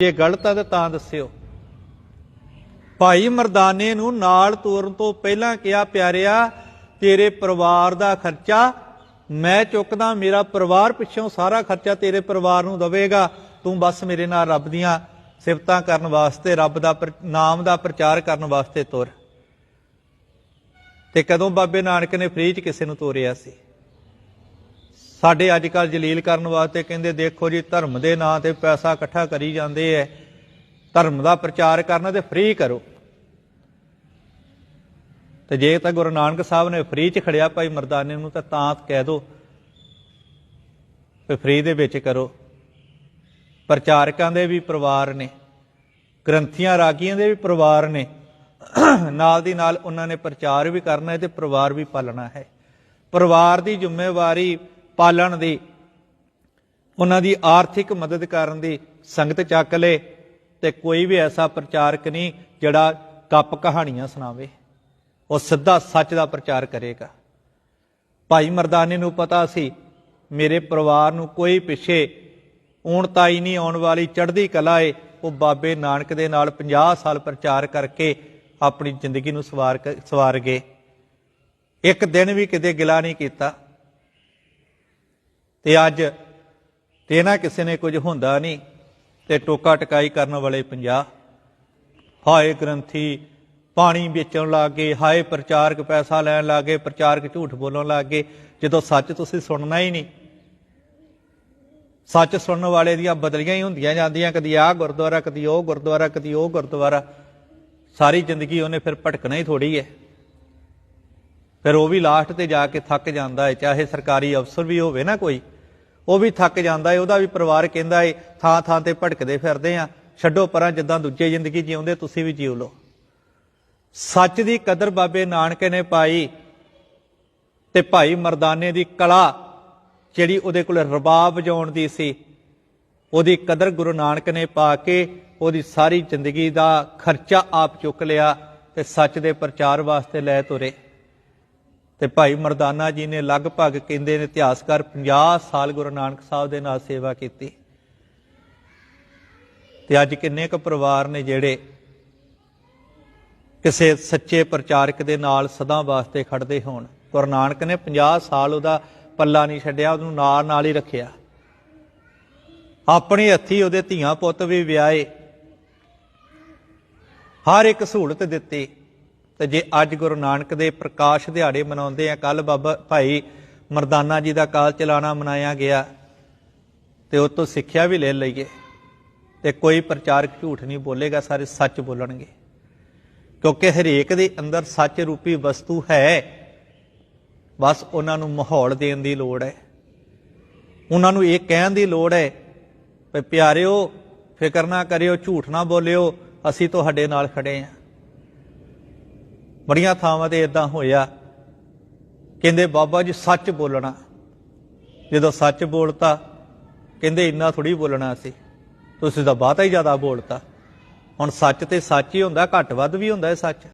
ਜੇ ਗਲਤ ਆ ਤਾਂ ਦੱਸਿਓ। ਭਾਈ ਮਰਦਾਨੇ ਨੂੰ ਨਾਲ ਤੋਰਨ ਤੋਂ ਪਹਿਲਾਂ ਕਿਹਾ, ਪਿਆਰਿਆ, ਤੇਰੇ ਪਰਿਵਾਰ ਦਾ ਖਰਚਾ ਮੈਂ ਚੁੱਕਦਾ, ਮੇਰਾ ਪਰਿਵਾਰ ਪਿੱਛੋਂ ਸਾਰਾ ਖਰਚਾ ਤੇਰੇ ਪਰਿਵਾਰ ਨੂੰ ਦਵੇਗਾ। ਤੂੰ ਬਸ ਮੇਰੇ ਨਾਲ ਰੱਬ ਦੀਆਂ ਸਿਫਤਾਂ ਕਰਨ ਵਾਸਤੇ, ਰੱਬ ਦਾ ਪ੍ਰ- ਨਾਮ ਦਾ ਪ੍ਰਚਾਰ ਕਰਨ ਵਾਸਤੇ ਤੁਰ। ਤੇ ਕਦੋਂ ਬਾਬੇ ਨਾਨਕ ਨੇ ਫ੍ਰੀ ਚ ਕਿਸੇ ਨੂੰ ਤੋਰਿਆ ਸੀ? ਸਾਡੇ ਅੱਜ ਕੱਲ ਜਲੀਲ ਕਰਨ ਵਾਸਤੇ ਕਹਿੰਦੇ, ਦੇਖੋ ਜੀ, ਧਰਮ ਦੇ ਨਾਂ ਤੇ ਪੈਸਾ ਇਕੱਠਾ ਕਰੀ ਜਾਂਦੇ ਐ। ਧਰਮ ਦਾ ਪ੍ਰਚਾਰ ਕਰਨਾ ਤੇ ਫ੍ਰੀ ਕਰੋ। ਤੇ ਜੇ ਤਾਂ ਗੁਰੂ ਨਾਨਕ ਸਾਹਿਬ ਨੇ ਫ੍ਰੀ ਚ ਖੜਿਆ ਭਾਈ ਮਰਦਾਨੇ ਨੂੰ, ਤਾਂ ਤਾਂ ਕਹਿ ਦੋ ਕਿ ਫ੍ਰੀ ਦੇ ਵਿੱਚ ਕਰੋ। ਪ੍ਰਚਾਰਕਾਂ ਦੇ ਵੀ ਪਰਿਵਾਰ ਨੇ, ਗ੍ਰੰਥੀਆਂ, ਰਾਗੀਆਂ ਦੇ ਵੀ ਪਰਿਵਾਰ ਨੇ। ਨਾਲ ਦੀ ਨਾਲ ਉਹਨਾਂ ਨੇ ਪ੍ਰਚਾਰ ਵੀ ਕਰਨਾ ਹੈ ਤੇ ਪਰਿਵਾਰ ਵੀ ਪਾਲਣਾ ਹੈ। ਪਰਿਵਾਰ ਦੀ ਜ਼ਿੰਮੇਵਾਰੀ ਪਾਲਣ ਦੀ, ਉਹਨਾਂ ਦੀ ਆਰਥਿਕ ਮਦਦ ਕਰਨ ਦੀ ਸੰਗਤ ਚੱਕ ਲੇ ਤੇ ਕੋਈ ਵੀ ਐਸਾ ਪ੍ਰਚਾਰਕ ਨਹੀਂ ਜਿਹੜਾ ਕੱਪ ਕਹਾਣੀਆਂ ਸੁਣਾਵੇ। ਉਹ ਸਿੱਧਾ ਸੱਚ ਦਾ ਪ੍ਰਚਾਰ ਕਰੇਗਾ। ਭਾਈ ਮਰਦਾਨੇ ਨੂੰ ਪਤਾ ਸੀ, ਮੇਰੇ ਪਰਿਵਾਰ ਨੂੰ ਕੋਈ ਪਿੱਛੇ ਊਣ ਤਾਈ ਨਹੀਂ ਆਉਣ ਵਾਲੀ ਚੜ੍ਹਦੀ ਕਲਾ ਏ, ਉਹ ਬਾਬੇ ਨਾਨਕ ਦੇ ਨਾਲ 50 ਸਾਲ ਪ੍ਰਚਾਰ ਕਰਕੇ ਆਪਣੀ ਜ਼ਿੰਦਗੀ ਨੂੰ ਸਵਾਰ ਕ- ਸਵਾਰ ਗਏ। ਇੱਕ ਦਿਨ ਵੀ ਕਿਤੇ ਗਿਲਾ ਨਹੀਂ ਕੀਤਾ। ਤੇ ਅੱਜ ਤੇ ਨਾ ਕਿਸੇ ਨੇ ਕੁਝ ਹੁੰਦਾ ਨਹੀਂ ਤੇ ਟੋਕਾ ਟਕਾਈ ਕਰਨ ਵਾਲੇ 50 ਹਾਏ ਗ੍ਰੰਥੀ, ਪਾਣੀ ਵੇਚਣ ਲੱਗੇ, ਹਾਏ ਪ੍ਰਚਾਰਕ ਪੈਸਾ ਲੈਣ ਲੱਗੇ, ਪ੍ਰਚਾਰਕ ਝੂਠ ਬੋਲਣ ਲੱਗੇ, ਜਦੋਂ ਸੱਚ ਤੁਸੀਂ ਸੁਣਨਾ ਹੀ ਨਹੀਂ। ਸੱਚ ਸੁਣਨ ਵਾਲੇ ਦੀਆਂ ਬਦਲੀਆਂ ਹੀ ਹੁੰਦੀਆਂ ਜਾਂਦੀਆਂ, ਕਦੀ ਆਹ ਗੁਰਦੁਆਰਾ, ਕਦੀ ਉਹ ਗੁਰਦੁਆਰਾ, ਕਦੀ ਉਹ ਗੁਰਦੁਆਰਾ। ਸਾਰੀ ਜ਼ਿੰਦਗੀ ਉਹਨੇ ਫਿਰ ਭਟਕਣਾ ਹੀ ਥੋੜੀ ਹੈ। ਫਿਰ ਉਹ ਵੀ ਲਾਸਟ ਤੇ ਜਾ ਕੇ ਥੱਕ ਜਾਂਦਾ ਹੈ, ਚਾਹੇ ਸਰਕਾਰੀ ਅਫਸਰ ਵੀ ਹੋਵੇ ਨਾ ਕੋਈ। ਉਹ ਵੀ ਥੱਕ ਜਾਂਦਾ ਏ, ਉਹਦਾ ਵੀ ਪਰਿਵਾਰ ਕਹਿੰਦਾ ਹੈ ਥਾਂ ਥਾਂ ਤੇ ਭਟਕਦੇ ਫਿਰਦੇ ਆ। ਛੱਡੋ ਪਰਾਂ ਜਿੱਦਾਂ ਦੂਜੇ ਜ਼ਿੰਦਗੀ ਜਿਉਂਦੇ, ਤੁਸੀਂ ਵੀ ਜਿਉ ਲਓ। ਸੱਚ ਦੀ ਕਦਰ ਬਾਬੇ ਨਾਨਕ ਨੇ ਪਾਈ ਤੇ ਭਾਈ ਮਰਦਾਨੇ ਦੀ ਕਲਾ ਜਿਹੜੀ ਉਹਦੇ ਕੋਲ ਰਬਾਬ ਵਜਾਉਣ ਦੀ ਸੀ, ਉਹਦੀ ਕਦਰ ਗੁਰੂ ਨਾਨਕ ਨੇ ਪਾ ਕੇ ਉਹਦੀ ਸਾਰੀ ਜ਼ਿੰਦਗੀ ਦਾ ਖਰਚਾ ਆਪ ਚੁੱਕ ਲਿਆ ਤੇ ਸੱਚ ਦੇ ਪ੍ਰਚਾਰ ਵਾਸਤੇ ਲੈ ਤੁਰੇ। ਤੇ ਭਾਈ ਮਰਦਾਨਾ ਜੀ ਨੇ ਲਗਭਗ ਕਹਿੰਦੇ ਨੇ ਇਤਿਹਾਸਕਾਰ 50 ਸਾਲ ਗੁਰੂ ਨਾਨਕ ਸਾਹਿਬ ਦੇ ਨਾਲ ਸੇਵਾ ਕੀਤੀ। ਤੇ ਅੱਜ ਕਿੰਨੇ ਕੁ ਪਰਿਵਾਰ ਨੇ ਜਿਹੜੇ ਕਿਸੇ ਸੱਚੇ ਪ੍ਰਚਾਰਕ ਦੇ ਨਾਲ ਸਦਾ ਵਾਸਤੇ ਖੜਦੇ ਹੋਣ। ਗੁਰੂ ਨਾਨਕ ਨੇ 50 ਸਾਲ ਉਹਦਾ ਪੱਲਾ ਨਹੀਂ ਛੱਡਿਆ, ਉਹਨੂੰ ਨਾਲ ਨਾਲ ਹੀ ਰੱਖਿਆ। ਆਪਣੇ ਹੱਥੀ ਉਹਦੇ ਧੀਆਂ ਪੁੱਤ ਵੀ ਵਿਆਹੇ। ਹਰ ਇੱਕ ਸਹੂਲਤ ਦਿੱਤੀ। ਤੇ ਜੇ ਅੱਜ ਗੁਰੂ ਨਾਨਕ ਦੇ ਪ੍ਰਕਾਸ਼ ਦਿਹਾੜੇ ਮਨਾਉਂਦੇ ਆ ਕੱਲ ਬਾਬਾ ਭਾਈ ਮਰਦਾਨਾ ਜੀ ਦਾ ਕਾਲ ਚਲਾਣਾ ਮਨਾਇਆ ਗਿਆ ਤੇ ਉਹ ਤੋਂ ਸਿੱਖਿਆ ਵੀ ਲੈ ਲਈਏ ਤੇ ਕੋਈ ਪ੍ਰਚਾਰਕ ਝੂਠ ਨਹੀਂ ਬੋਲੇਗਾ, ਸਾਰੇ ਸੱਚ ਬੋਲਣਗੇ। ਕਿਉਂਕਿ ਹਰੇਕ ਦੇ ਅੰਦਰ ਸੱਚ ਰੂਪੀ ਵਸਤੂ ਹੈ, ਬਸ ਉਹਨਾਂ ਨੂੰ ਮਾਹੌਲ ਦੇਣ ਦੀ ਲੋੜ ਹੈ। ਉਹਨਾਂ ਨੂੰ ਇਹ ਕਹਿਣ ਦੀ ਲੋੜ ਹੈ ਵੀ ਪਿਆਰਿਓ, ਫਿਕਰ ਨਾ ਕਰਿਓ, ਝੂਠ ਨਾ ਬੋਲਿਓ, ਅਸੀਂ ਤੁਹਾਡੇ ਨਾਲ ਖੜੇ ਹਾਂ ਬੜੀਆਂ ਥਾਵਾਂ ਤੇ ਇਦਾਂ ਹੋਇਆ। ਕਹਿੰਦੇ, ਬਾਬਾ ਜੀ ਸੱਚ ਬੋਲਣਾ। ਜਦੋਂ ਸੱਚ ਬੋਲਤਾ, ਕਹਿੰਦੇ, ਇੰਨਾ ਥੋੜੀ ਬੋਲਣਾ ਸੀ ਤੁਸੀਂ ਤਾਂ ਬਾਤ ਹੀ ਜ਼ਿਆਦਾ ਬੋਲਤਾ। ਹੁਣ ਸੱਚ ਤੇ ਸੱਚ ਹੀ ਹੁੰਦਾ, ਘੱਟ ਵੱਧ ਵੀ ਹੁੰਦਾ ਹੈ ਸੱਚ।